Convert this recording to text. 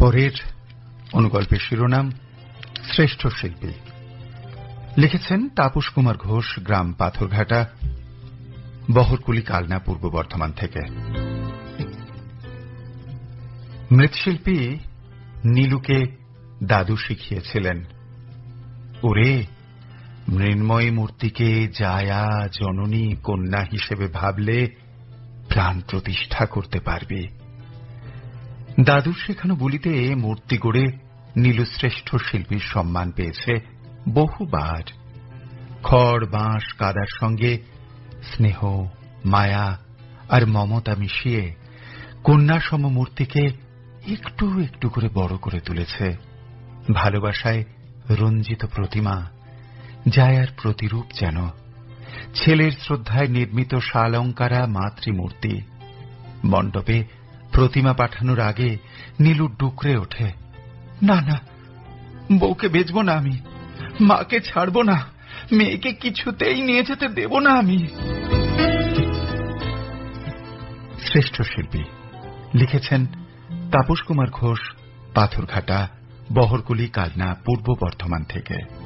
পরের অনুগল্পের শিরোনাম, শ্রেষ্ঠ শিল্পী। লিখেছেন তাপস কুমার ঘোষ, গ্রাম পাথরঘাটা, বহরকুলি কালনা পূর্ব বর্ধমান থেকে। মৃৎশিল্পী নীলুকে দাদু শিখিয়েছিলেন, ওরে, মৃন্ময় মূর্তিকে জায়া জননী কন্যা হিসেবে ভাবলে প্রাণ প্রতিষ্ঠা করতে পারবে। দাদুর বলিতে মূর্তি গড়ে নীলু শ্রেষ্ঠ শিল্পীর সম্মান পেয়েছে বহুবার। খড়, বাঁশ, কাদার সঙ্গে স্নেহ, মায়া আর মমতা মিশিয়ে কন্যাসম মূর্তিকে একটু একটু করে বড় করে তুলেছে। ভালোবাসায় রঞ্জিত প্রতিমা, জায়ার প্রতিরূপ যেন, ছেলের শ্রদ্ধায় নির্মিত শালঙ্কারা মাতৃমূর্তি, মণ্ডপে প্রতিমা পাঠানোর আগে নীলু ডুকরে ওঠে। না না, বউকে বেচব না আমি। মাকে ছাড়ব না। মেয়েকে কিছুতেই নিয়ে যেতে দেব না আমি। শ্রেষ্ঠ শিল্পী লিখেছেন তাপস কুমার ঘোষ, পাথরঘাটা বহরকুলি কালনা, পূর্ব বর্ধমান থেকে।